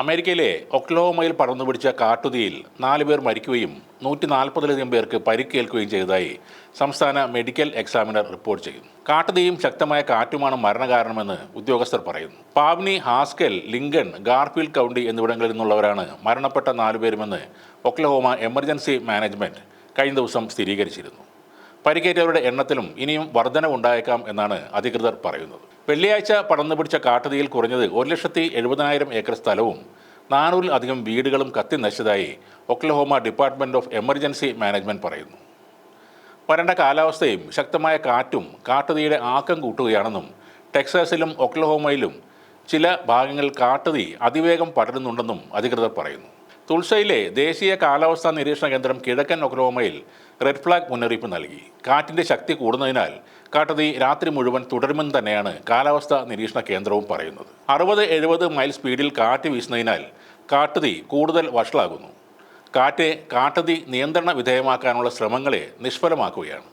അമേരിക്കയിലെ ഒക്ലോമയിൽ പടർന്നുപിടിച്ച കാട്ടുതീയിൽ നാല് പേർ മരിക്കുകയും നൂറ്റി നാൽപ്പതിലധികം പേർക്ക് പരിക്കേൽക്കുകയും ചെയ്തതായി സംസ്ഥാന മെഡിക്കൽ എക്സാമിനർ റിപ്പോർട്ട് ചെയ്യുന്നു കാട്ടുതീയും ശക്തമായ കാറ്റുമാണ് മരണകാരണമെന്ന് ഉദ്യോഗസ്ഥർ പറയുന്നു. Pawnee Haskell Lincoln Garfield County എന്നിവിടങ്ങളിൽ നിന്നുള്ളവരാണ് മരണപ്പെട്ട നാലുപേരുമെന്ന് ഒക്ലഹോമ എമർജൻസി മാനേജ്മെന്റ് കഴിഞ്ഞ ദിവസം സ്ഥിരീകരിച്ചിരുന്നു. പരിക്കേറ്റവരുടെ എണ്ണത്തിലും ഇനിയും വർധനവുണ്ടായേക്കാം എന്നാണ് അധികൃതർ പറയുന്നത്. വെള്ളിയാഴ്ച പടർന്നു പിടിച്ച കാട്ടുതീയിൽ കുറഞ്ഞത് ഒരു ലക്ഷത്തി എഴുപതിനായിരം ഏക്കർ സ്ഥലവും നാനൂറിലധികം വീടുകളും കത്തി നശിച്ചതായി Oklahoma department of emergency management പറയുന്നു. വരണ്ട കാലാവസ്ഥയും ശക്തമായ കാറ്റും കാട്ടുതീയുടെ ആക്കം കൂട്ടുകയാണെന്നും ടെക്സാസിലും ഒക്ലഹോമയിലും ചില ഭാഗങ്ങളിൽ കാട്ടുതീ അതിവേഗം പടരുന്നുണ്ടെന്നും അധികൃതർ പറയുന്നു. തുൾസയിലെ ദേശീയ കാലാവസ്ഥാ നിരീക്ഷണ കേന്ദ്രം കിഴക്കൻ ഒക്ലോമയിൽ റെഡ് ഫ്ലാഗ് മുന്നറിയിപ്പ് നൽകി. കാറ്റിന്റെ ശക്തി കൂടുന്നതിനാൽ കാട്ടുതീ രാത്രി മുഴുവൻ തുടരുമെന്ന് തന്നെയാണ് കാലാവസ്ഥാ നിരീക്ഷണ കേന്ദ്രവും പറയുന്നത്. അറുപത് എഴുപത് മൈൽ സ്പീഡിൽ കാറ്റ് വീശുന്നതിനാൽ കാട്ടുതീ കൂടുതൽ വഷളാകുന്നു. കാറ്റ് കാട്ടുതീ നിയന്ത്രണ വിധേയമാക്കാനുള്ള ശ്രമങ്ങളെ നിഷ്ഫലമാക്കുകയാണ്.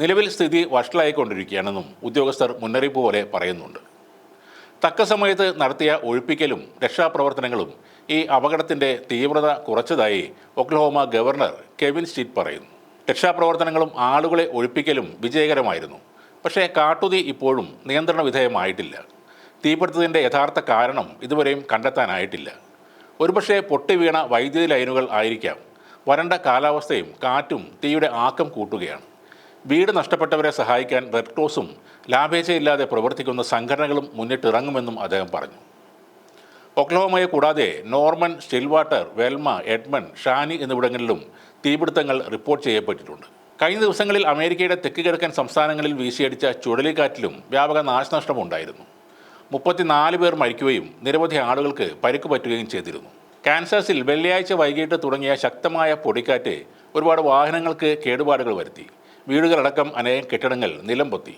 നിലവിൽ സ്ഥിതി വഷളായിക്കൊണ്ടിരിക്കുകയാണെന്നും ഉദ്യോഗസ്ഥർ മുന്നറിയിപ്പ് പോലെ പറയുന്നുണ്ട്. തക്ക സമയത്ത് നടത്തിയ ഒഴിപ്പിക്കലും രക്ഷാപ്രവർത്തനങ്ങളും ഈ അപകടത്തിന്റെ തീവ്രത കുറച്ചതായി ഒക്ലഹോമ ഗവർണർ കെവിൻ സ്റ്റീറ്റ് പറയുന്നു. രക്ഷാപ്രവർത്തനങ്ങളും ആളുകളെ ഒഴിപ്പിക്കലും വിജയകരമായിരുന്നു. പക്ഷേ കാട്ടുതീ ഇപ്പോഴും നിയന്ത്രണ വിധേയമായിട്ടില്ല. തീപിടുത്തത്തിന്റെ യഥാർത്ഥ കാരണം ഇതുവരെയും കണ്ടെത്താനായിട്ടില്ല. ഒരുപക്ഷെ പൊട്ടിവീണ വൈദ്യുതി ലൈനുകൾ ആയിരിക്കാം. വരണ്ട കാലാവസ്ഥയും കാറ്റും തീയുടെ ആക്കം കൂട്ടുകയാണ്. വീട് നഷ്ടപ്പെട്ടവരെ സഹായിക്കാൻ റെഡ് ക്രോസും ലാഭേച്ഛയില്ലാതെ പ്രവർത്തിക്കുന്ന സംഘടനകളും മുന്നിട്ടിറങ്ങുമെന്നും അദ്ദേഹം പറഞ്ഞു. ഒക്ലഹോമയെ കൂടാതെ Norman Stillwater Velma Edmond Shawnee എന്നിവിടങ്ങളിലും തീപിടുത്തങ്ങൾ റിപ്പോർട്ട് ചെയ്യപ്പെട്ടിട്ടുണ്ട്. കഴിഞ്ഞ ദിവസങ്ങളിൽ അമേരിക്കയുടെ തെക്ക് കിഴക്കൻ സംസ്ഥാനങ്ങളിൽ വീശിയടിച്ച ചുഴലിക്കാറ്റിലും വ്യാപക നാശനഷ്ടമുണ്ടായിരുന്നു. മുപ്പത്തിനാല് പേർ മരിക്കുകയും നിരവധി ആളുകൾക്ക് പരിക്ക് പറ്റുകയും ചെയ്തിരുന്നു. കാൻസാസിൽ വെള്ളിയാഴ്ച വൈകിട്ട് തുടങ്ങിയ ശക്തമായ പൊടിക്കാറ്റ് ഒരുപാട് വാഹനങ്ങൾക്ക് കേടുപാടുകൾ വരുത്തി. വീടുകളടക്കം അനേകം കെട്ടിടങ്ങൾ നിലം പൊത്തി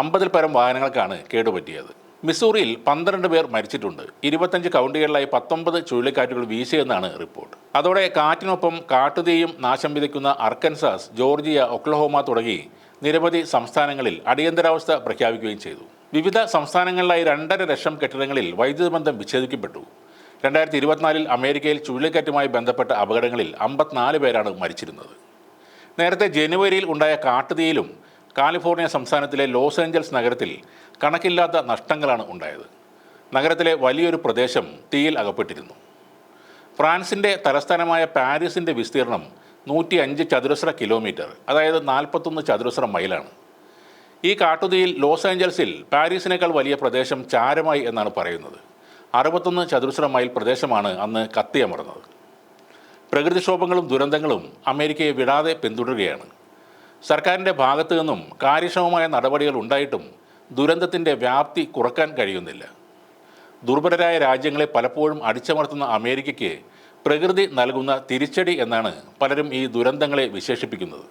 അമ്പതിൽ പരം വാഹനങ്ങൾക്കാണ് കേടുപറ്റിയത്. മിസൂറിയിൽ പന്ത്രണ്ട് പേർ മരിച്ചിട്ടുണ്ട്. ഇരുപത്തഞ്ച് കൗണ്ടികളിലായി പത്തൊമ്പത് ചുഴലിക്കാറ്റുകൾ വീശിയെന്നാണ് റിപ്പോർട്ട്. അതോടെ കാറ്റിനൊപ്പം കാട്ടുതീയും നാശം വിതയ്ക്കുന്ന അർക്കൻസാസ് ജോർജിയ ഒക്ലഹോമ തുടങ്ങി നിരവധി സംസ്ഥാനങ്ങളിൽ അടിയന്തരാവസ്ഥ പ്രഖ്യാപിക്കുകയും ചെയ്തു. വിവിധ സംസ്ഥാനങ്ങളിലായി രണ്ടര ലക്ഷം കെട്ടിടങ്ങളിൽ വൈദ്യുത ബന്ധം വിച്ഛേദിക്കപ്പെട്ടു. രണ്ടായിരത്തി ഇരുപത്തിനാലിൽ അമേരിക്കയിൽ ചുഴലിക്കാറ്റുമായി ബന്ധപ്പെട്ട അപകടങ്ങളിൽ അമ്പത്തിനാല് പേരാണ് മരിച്ചിരുന്നത്. നേരത്തെ ജനുവരിയിൽ ഉണ്ടായ കാട്ടുതീയിലും കാലിഫോർണിയ സംസ്ഥാനത്തിലെ ലോസ് ഏഞ്ചൽസ് നഗരത്തിൽ കണക്കില്ലാത്ത നഷ്ടങ്ങളാണ് ഉണ്ടായത്. നഗരത്തിലെ വലിയൊരു പ്രദേശം തീയിൽ അകപ്പെട്ടിരുന്നു. ഫ്രാൻസിന്റെ തലസ്ഥാനമായ പാരീസിന്റെ വിസ്തീർണം നൂറ്റി അഞ്ച് ചതുരശ്ര കിലോമീറ്റർ അതായത് നാൽപ്പത്തൊന്ന് ചതുരശ്ര മൈലാണ്. ഈ കാട്ടുതീയിൽ ലോസ് ഏഞ്ചൽസിൽ പാരീസിനേക്കാൾ വലിയ പ്രദേശം ചാരമായി എന്നാണ് പറയുന്നത്. അറുപത്തൊന്ന് ചതുരശ്ര മൈൽ പ്രദേശമാണ് അന്ന് കത്തിയമർന്നത്. പ്രകൃതിക്ഷോഭങ്ങളും ദുരന്തങ്ങളും അമേരിക്കയെ വിടാതെ പിന്തുടരുകയാണ്. സർക്കാരിന്റെ ഭാഗത്തു നിന്നും കാര്യക്ഷമമായ നടപടികൾ ഉണ്ടായിട്ടും ദുരന്തത്തിന്റെ വ്യാപ്തി കുറയ്ക്കാൻ കഴിയുന്നില്ല. ദുർബലരായ രാജ്യങ്ങളെ പലപ്പോഴും അടിച്ചമർത്തുന്ന അമേരിക്കയ്ക്ക് പ്രകൃതി നൽകുന്ന തിരിച്ചടി എന്നാണ് പലരും ഈ ദുരന്തങ്ങളെ വിശേഷിപ്പിക്കുന്നത്.